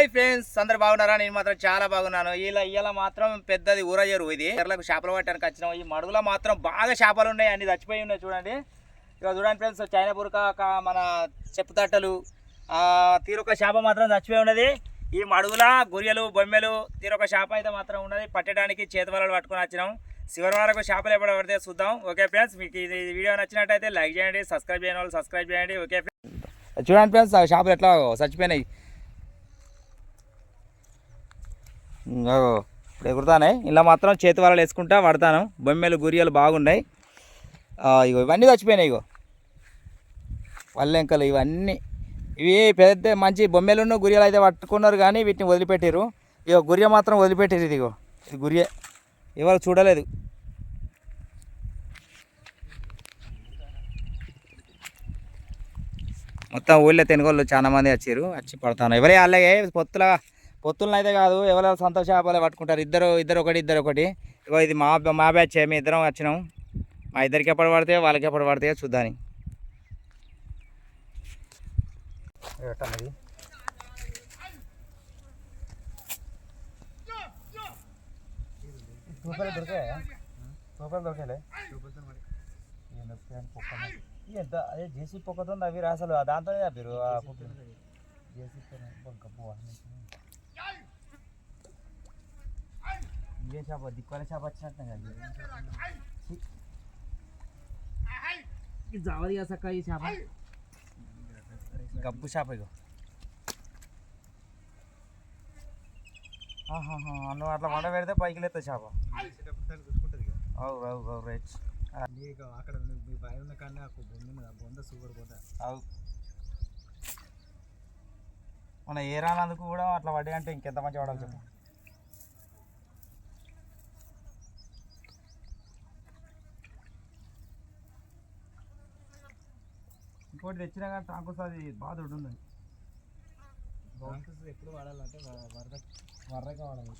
Hi friends అందరు బాగున్నారా? నేను మాత్రం చాలా బాగున్నాను. ఇలా ఇలా మాత్రం పెద్దది ఊరయ్యరు ఇది. ఎర్లకు చేపలు పట్టడానికి వచ్చినాం. ఈ మడుగులో మాత్రం బాగా చేపలు ఉన్నాయి. అన్ని చచ్చిపోయి ఉన్నాయి చూడండి. ఇక చూడండి ఫ్రెండ్స్ చైనా పురక మన చెప్పు తట్టలు. తీరొక చేప మాత్రం చచ్చిపోయి ఉన్నది. ఈ మడుగుల గొర్రెలు బొమ్మెలు తీరొక చేప అయితే మాత్రం ఉన్నది. పట్టడానికి చేతి వలలు పట్టుకొని వచ్చినాం. చివరి వరకు చేపలు ఎప్పుడు పడితే చూద్దాం. ఓకే ఫ్రెండ్స్ మీకు ఇది వీడియో నచ్చినట్టయితే లైక్ చేయండి సబ్స్క్రైబ్ చేయని వాళ్ళు సబ్స్క్రైబ్ చేయండి. ఓకే చూడండి ఫ్రెండ్స్ చేపలు ఎట్లా చచ్చిపోయినాయి ఇంగో ఇప్పుడు ఎగురుతానే ఇలా మాత్రం చేతి వలలు వేసుకుంటా పడతాను. బొమ్మెలు గురియలు బాగున్నాయి. ఇగో ఇవన్నీ చచ్చిపోయినాయి ఇగో. వల్లెంకలు ఇవన్నీ. ఇవి పెద్ద మంచి బొమ్మలున్న గురియలు అయితే పట్టుకున్నారు కానీ వీటిని వదిలిపెట్టారు ఇగో గురియ మాత్రం వదిలిపెట్టారు ఇది ఇగో. ఇది గురియ. ఎవరు చూడలేదు. మొత్తం ఊళ్ళో తెనుగోళ్ళు చాలామంది వచ్చారు. వచ్చి పడతాను. ఎవరే అలాగే పొత్తుల పొత్తులను అయితే కాదు ఎవరు సొంత చేపలే పట్టుకుంటారు. ఇద్దరు ఇద్దరు ఒకటి ఇద్దరు ఒకటి. ఇగో ఇది మా మా బ్యాచ్ మేము ఇద్దరం వచ్చినాం. మా ఇద్దరికి ఎప్పుడు పడితే వాళ్ళకి ఎప్పుడు పడితే చూద్దాని సూపర్ దొరికాయా? సూపర్ దొరికాయలే? ఎంత అదే జేసీ పొక్కతుంది అవి అసలు దాంతోనే చెప్పారు జేసీ ఇవే చేప? దిక్కువల చేప వచ్చినట్టు కదా జావది కదా సక్క ఈ చేప. గబ్బు చేప ఇగో. నువ్వు అట్లా వండ పెడితే పైకి లేత చేప. అవు అవు అవు రైట్. అక్కడ మీ భయం ఉన్న కానీ బొంద బొంద సూపర్ పోతా అవు. మన ఏ రానందుకు కూడా అట్లా పడ్డాయి అంటే ఇంకెంత మంచి పడాలి చెప్పు. ఇంకోటి తెచ్చినా కానీ టాంకుస్ అది బాధ ఉంటుంది బాంకస్ ఎప్పుడు వాడాలంటే వరద వర్రగా వాడాలి.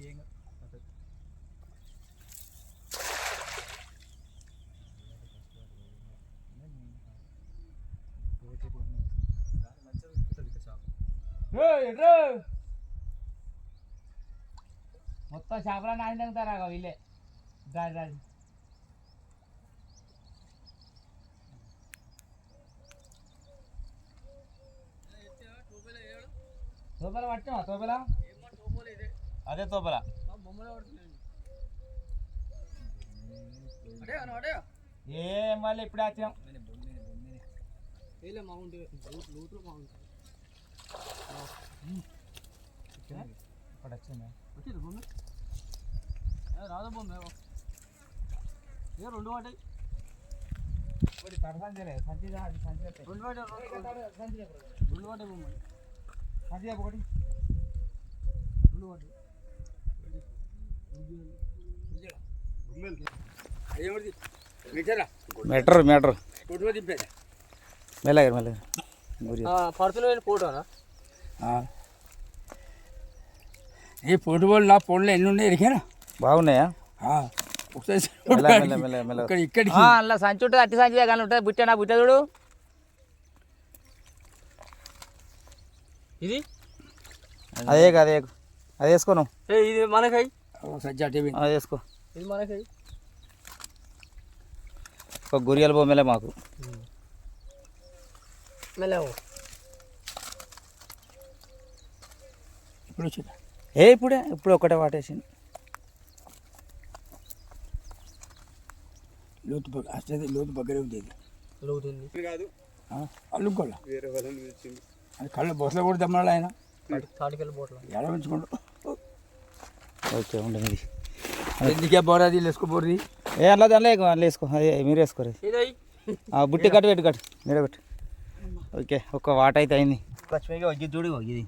ఏం. దాని మొత్తం చేపలన్నీ ఆయన తగ్గుతారా వీళ్ళే దాడి దాడి తోపల పట్టినా తోపల? అదే తోపల. ఏం మళ్ళీ ఇప్పుడే వచ్చినాం. ఇప్పుడు వచ్చిందా? రెండు వాటాయి ఒకటి తడసంచలే సంచి దా- అది సంచి పెట్టే. రెండు సంచి చెప్పు. రెండు వాటాయి బొమ్మ. చెప్పు ఒకటి. రెండు మీటర్ మీటర్. మెల్లగా మెల్లగా. గురి పడుతున్న ఫోటోనా ఈ ఫుట్బాల్ నా ఫోన్లో ఎన్ని ఉన్నాయి ఎరికేనా? బాగున్నాయా? ఒకసారి ఇక్కడ సంచి ఉంటుంది అట్టి సంచి కానీ ఉంటుంది బుట్ట నా బుట్ట చూడు. ఇది? అదే అదే అది వేసుకో నువ్వు. ఇది మనకై? సజ్జ టీవీ అది వేసుకో. ఇది మనకై? ఒక గురియల బొమ్మలే మాకు. మెల్లవు ఇప్పుడు వచ్చింది ఏ ఇప్పుడే? ఇప్పుడు ఒకటే వాటేసింది. లోతు పక్క అసలు లోతు పక్కనే ఉంది ఇది. లోతుంది అల్లుకోళ్ళ అది కళ్ళు బొసలు కూడా దమ్మడాలి ఆయన. బోట్ల ఎలా ఉంచుకోండు ఓకే ఉండదు ఎందుకే బోరాది లేసుకోబోర్ది ఏ అలా దానిలో అందులో వేసుకో అదే మీరు వేసుకోరు బుట్టి కట్టు పెట్టు కట్టు. నీడ పెట్టు. ఓకే ఒక వాట అయితే అయింది. ఇది చూడు ఇది.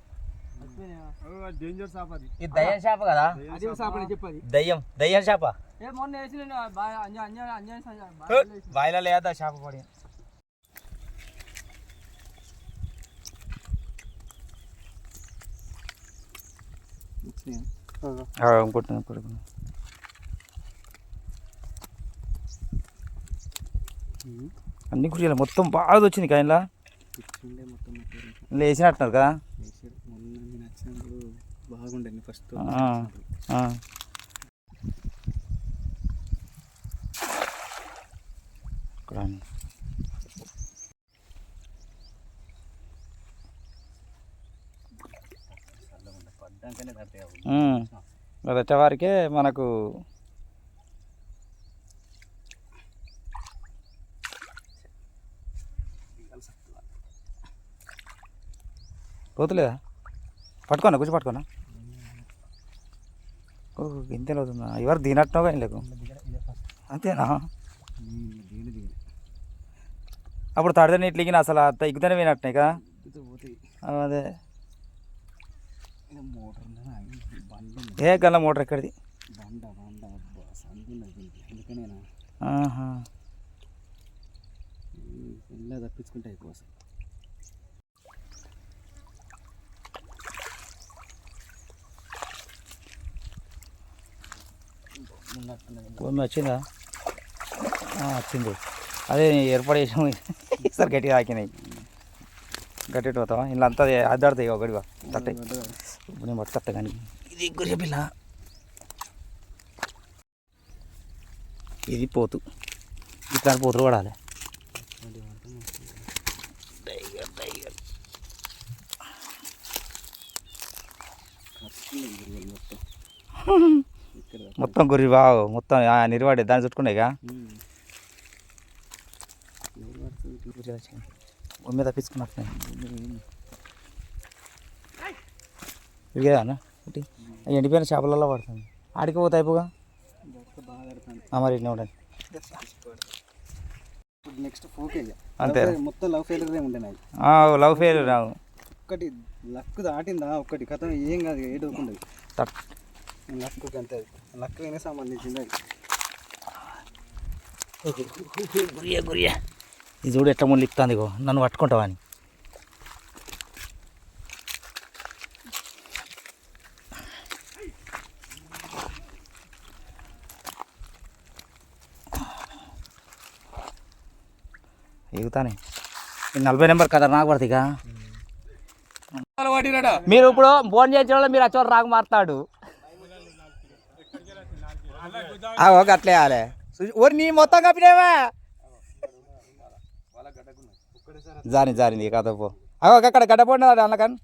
డేంజర్ షాప్ అది. ఇది దయ్యం చేప కదా? అది షాప్ అని చెప్పది. దయ్యం దయ్యం చేప ఏ మొన్న వేసి నేను బాయిలో లేదా చేప పడి కొట్టిన పడుకున్నా. అన్ని కుర్చీలు మొత్తం బాగా వచ్చింది కాయలా? లేచినట్టున్నారు కదా? బాగుండండి ఫస్ట్ అది వచ్చేవారికే మనకు పోతులేదా? పట్టుకోనా కూర్చో పట్టుకోనా? ఓ ఇంతేలో అవుతుందా? ఎవరు దీనట్టుగా కానీ లేకు అంతేనా? అప్పుడు తడితే ఇట్లిగిన అసలు అంత ఎగ్గుతూనే పోయినట్టున్నాయి కదా? అదే. మోటార్. ఏ గల్ల మోటార్ ఎక్కడిది తప్పించుకుంటే. భూమి వచ్చిందా? వచ్చింది. అదే ఏర్పాటు చేసాము ఈసారి గట్టిగా తాకినాయి గట్టి పోతావా? ఇలా అంతా అద్దాడుతాయి ఒకటిగా తట్టాయి ఇప్పుడు నేను పట్టుకొస్తా కానీ. ఇది గురి పిల్ల ఇది పోతు ఇట్లాంటి పోతులు పడాలి అది వాడతాం వస్తుంది. టైగర్ టైగర్ కత్తిలో గురువులు మొత్తం ఇక్కడ దాకా. మొత్తం గురి బాగా మొత్తం ఆ, నిర్వాడే దాన్ని చుట్టుకున్నాయిగా ఉమ్. ఎవరు పడుతుంది ఇటు? గురి వచ్చింది భూమి మీద తప్పించుకున్నట్టున్నాయి ఇదిగా అన్న ఒకటి. ఎండిపోయిన చేపలలో పడుతుంది. ఆడికి పోతే అయిపోగా? మరి ఇట్లా ఉండండి. నెక్స్ట్. అంతే. మొత్తం లవ్ ఫెయిల్యూరే ఉండే నాకు లవ్ ఫెయిల్ రావు. ఒక్కటి లక్ దాటిందా? ఒక్కటి కథ ఏం కాదు ఉండదు. తట్. లక్ అంతే. లక్ అయినా సంబంధించింది అది. గురియా గురియా. ఇది చూడు ఎట్లా ముందు లిక్తుంది ఇగో. నన్ను పట్టుకుంటావా అని. ఎగుతానే ఈ నలభై నెంబర్ కదా నాకు పడుతుందిగా మీరు ఇప్పుడు ఫోన్ చేసిన వాళ్ళు మీరు వచ్చేవాళ్ళు రాకు మారుతాడు. ఓకే అట్లే ఆలే. ఓరి నీ మొత్తం కప్పినావా? జారి జారింది కథ పో. అగో అక్కడ గడ్డపోండి అన్నకన్?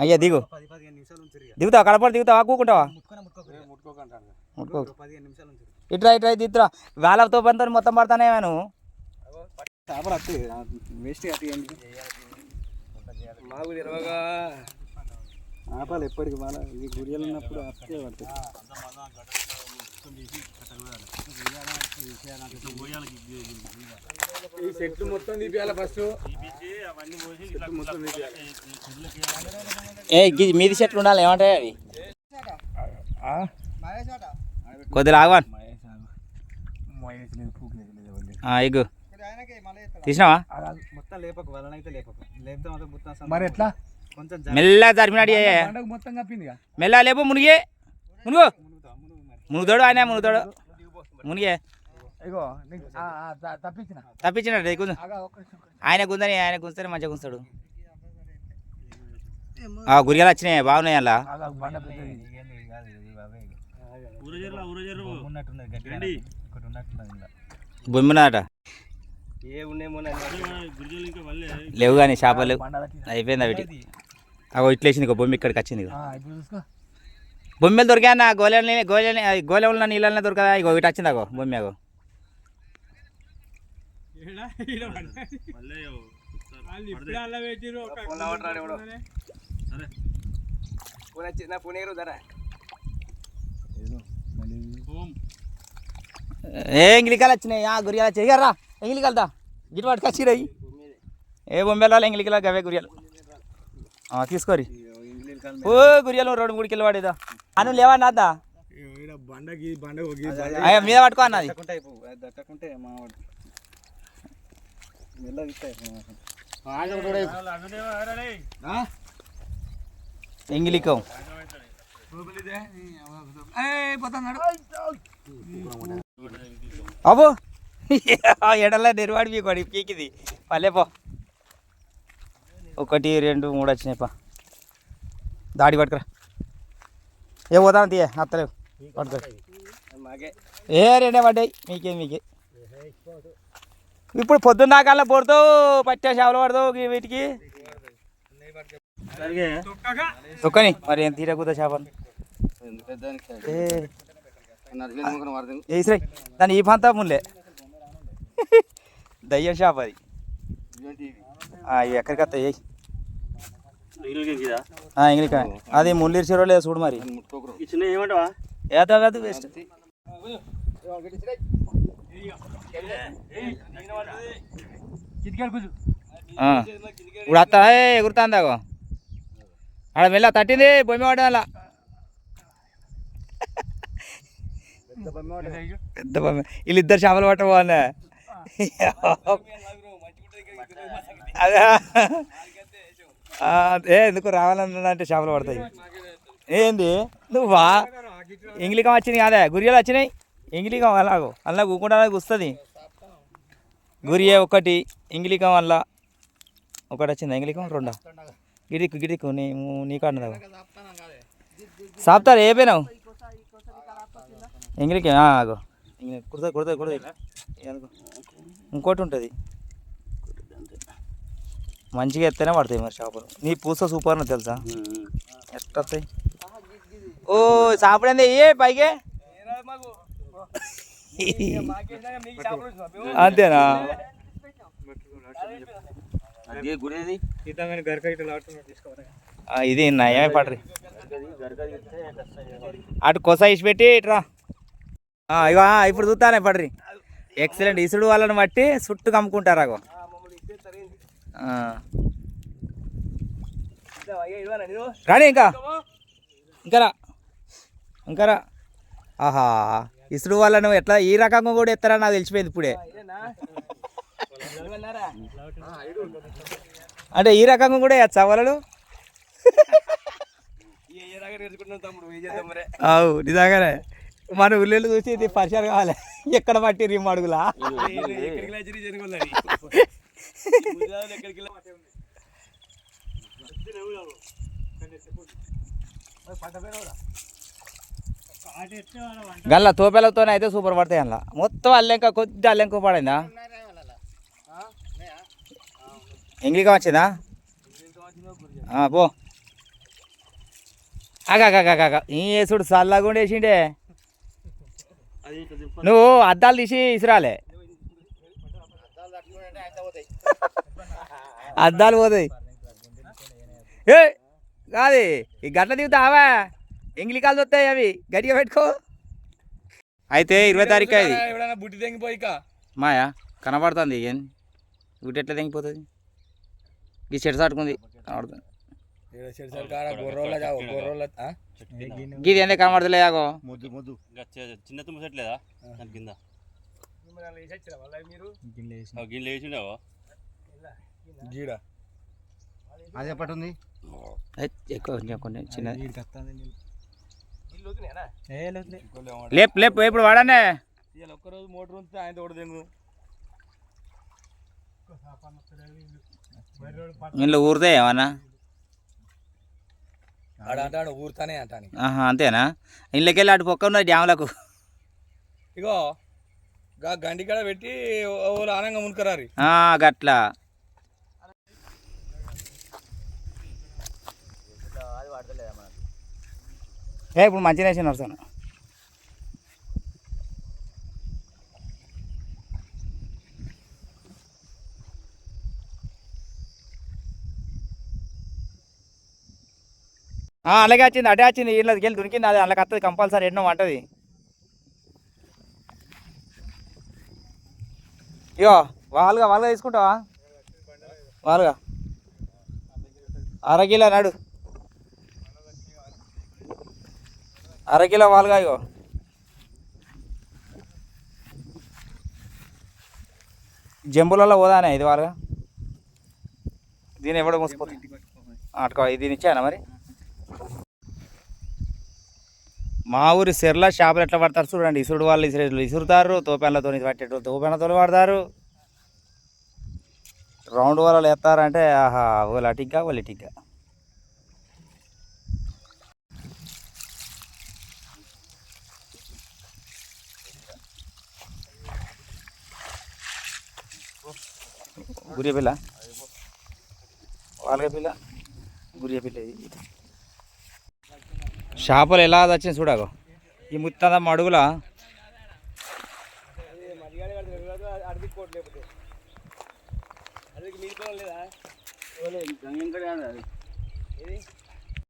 అయ్యా దిగు. దిగుతావా? కడపడి దిగుతావా? కూకుంటావా? ముట్టుకో ఇట్రా ఇట్రా దిద్దురా వేలతో పనితో మొత్తం పడతానే నువ్వు. చేపలు వస్తాయి వేస్ట్ కట్టియండి మాకు తెరవగా ఆపాలి ఎప్పటికి బాగా ఈ గురియలు ఉన్నప్పుడు వస్తే పడతాయి. ఈ చెట్లు మొత్తం తీపియాలి ఫస్ట్ మొత్తం ఏ మీది చెట్లు ఉండాలి ఏమంటాయి అవి? కొద్దిగా ఆగవాన్ ఎగ్గు తీసినావా? మొత్తం లేపకు వలనైతే లేపకు. లేపితే మొత్తం మొత్తం మరి ఎట్లా? కొంచెం మెల్లగా జరిపినాడు మొత్తం మెల్ల లేపు మునిగే మునుగు. మునుగుతాడు ఆయన మునుగుతాడు. మునిగే ఇగో తప్పించిన. తప్పించినాడు ఏ గుంజు. ఆగా ఒక్క నిమిషం. ఆయన గుంజని ఆయన గుంజుతానే మంచిగా గుంజుతాడు. ఆ గురియాలు వచ్చినాయి బాగున్నాయి అలా. బొమ్మినట లేవు కానీ చేపలు. అయిపోయింది అవిటి అగో ఇట్లేసింది ఇక బొమ్మ ఇక్కడికి వచ్చింది బొమ్మలు దొరికా నా గోలె గోలె గోలె ఉన్న నీళ్ళనే దొరకదా? ఇగో ఇటు వచ్చింది అగో బొమ్మ అగో. ఏ ఎంగిలికాయలు వచ్చినాయి. గురియాలు చేయగలరా ఎంగిలికాయలదా గిట్ పట్టుకొచ్చిరాయి ఏ బొమ్మల ఎంగిలికాయలు గవే గురియాలు తీసుకోరి ఓ గురియాలు రెండు మూడు కిలో పడేదా అను లేవా నాదా బండకి బండ మీద పట్టుకో అన్నది ఎంగిలికం అబ్బో ఎడల నెరవాడి పీకోడి పీకిది. పల్లె పో. ఒకటి రెండు మూడు వచ్చినాయి పా. దాడి పట్టుకురా. ఏ పోతాను తీయ అత్తలేవు పట్టుకో ఏ రెండే పడ్డాయి. మీకే మీకే. ఇప్పుడు పొద్దున్న దాకా పొడుతూ పట్టే చేపలు పడతావు వీటికి. తొక్కని. మరి ఏం ఏ. వేసిరాయి దాని ఈ పంతా ముల్లే. దయ్యం షాప్ అది. ఎక్కడికి వస్తాయి ఇంగ్లీష్ అది ముల్లిరి చెరువు లేదు చూడు మరి. చిన్న ఏమంటావా? ఏదో కాదు వేస్ట్ ఇప్పుడు అత్త ఎగురుతాందాగో ఆడ మెల్ల తట్టింది బొమ్మ పడ్డా అలా. పెద్ద బొమ్మ వీళ్ళిద్దరు చేపలు పట్టబోనే అదే. ఏ ఎందుకు రావాలన్నా అంటే చేపలు పడతాయి. ఏంది? నువ్వా? ఇంగ్లీకం వచ్చింది కాదే. గురియలు వచ్చినాయి. ఇంగ్లీకం అలాగో. అలా కూకుండా వస్తుంది గురియే ఒకటి ఇంగ్లీకం వల్ల ఒకటి వచ్చింది? ఇంగ్లీకం? రెండా? గిడికు గిడికు నీ నీ సాప్తారు సాపుతారు ఏ పోయినావు ఇంగ్లీకి ఆగో. కుడతా కుడతా కుడతా ఇంకోటి ఉంటుంది మంచిగా ఎత్తేనే పడతాయి మరి చేపలు. నీ పూస సూపర్ అని తెలుసా? ఎట్ట వస్తాయి ఓ సాపడింది ఏ పైకే? అంతేనా? ఇది? నయమే పడరి అటు కొస ఇసి పెట్టి ఇట్రా ఇప్పుడు చూస్తానే పడరి ఎక్సలెంట్. ఇసుడు వాళ్ళని బట్టి చుట్టూ కమ్ముకుంటారు అగో. రాని ఇంకా. ఇంకా రా. ఇంకా రా. ఆహా. ఇసుడు వాళ్ళను ఎట్లా ఈ రకంగా కూడా ఎత్తారా నాకు తెలిసిపోయింది ఇప్పుడే. అంటే ఈ రకంగా కూడా వేయచ్చా వాళ్ళను? అవు నిజంగానే. మన ఊళ్ళో చూసి ఇది పరిచయం కావాలి. ఎక్కడ పట్టి రిమ్ అడుగులా గల్ల తోపెలతోనే అయితే సూపర్ పడతాయి అందులో మొత్తం అల్లెంక కొద్ది అల్లెంక పడిందా? ఇంగ్లీకా వచ్చిందా పో. అగ అగ అగ ఈ వేసుడు చల్లగా వేసిండే నువ్వు అద్దాలు తీసి ఇసురాలే. అద్దాలు పోతాయి. ఏ కాదు ఈ గట్ల దిగుతావా? ఇంగ్లీకాలు వస్తాయి అవి గట్టిగా పెట్టుకో. అయితే ఇరవై తారీఖు అది బుట్టి తెంగిపోయి ఇక. మాయా కనబడుతుంది ఏం? గుడ్డి ఎట్లా తెంగిపోతుంది? ఈ చెట్టు సాటుకుంది కనబడుతుంది. గీది ఎందుకు కనబడతలేదాగో ముద్దు ముద్దు చిన్న తుమ్మ దాని కింద గిన్నె వేసిండేవా గీడ అదే పట్టు ఉంది ఎక్కువ కొంచెం కొన్ని చిన్నది ఏ లేదు లేపు లేపు ఇప్పుడు వాడనే ఇవాళ ఒక్కరోజు మోటార్ ఉంటే ఆయన తోడు ఇంట్లో ఊరితే ఏమన్నా అంటాడు ఊరుతానే అంటాను. ఆహా అంతేనా? ఇళ్ళకెళ్ళి అటు పక్క ఉన్న డ్యాములకు. ఇగో గా గండి కాడ పెట్టి ఆనంగా మునుకరారి. ఆ, గట్లా. ఏ ఇప్పుడు మంచిగా వేసి నడుస్తాను అలాగే వచ్చింది అటే వచ్చింది వీళ్ళకి వెళ్ళి దొరికింది అది అలాగ వస్తుంది కంపల్సరీ ఎన్నో వంటది ఇగో వాళ్ళుగా వాళ్ళుగా తీసుకుంటావా? వాళ్ళుగా. అరకిలో నడు. అరకిలో వాళ్ళుగా ఇగో. జంబులలో పోదానే ఇది వాళ్ళుగా? దీని ఎవడో మోసిపోతుంది అటుకో దీని ఇచ్చానా మరి? మా ఊరి సెర్ల షాపులు ఎట్లా పడతారు చూడండి. ఇసుడు వాళ్ళు ఇసురేట్లు ఇసురుతారు తోపెన్లతో పట్టేట తోపెన్లతో పడతారు రౌండ్ వాళ్ళు ఎత్తారంటే ఆహా వాళ్ళు అటిగ్గా వాళ్ళు ఇటిగ్గా గురియపిల్ల వాళ్ళ పిల్ల. గురియపిల్ల ఇది. చేపలు ఎలా వచ్చింది చూడగో ఈ ముత్తం మడుగుల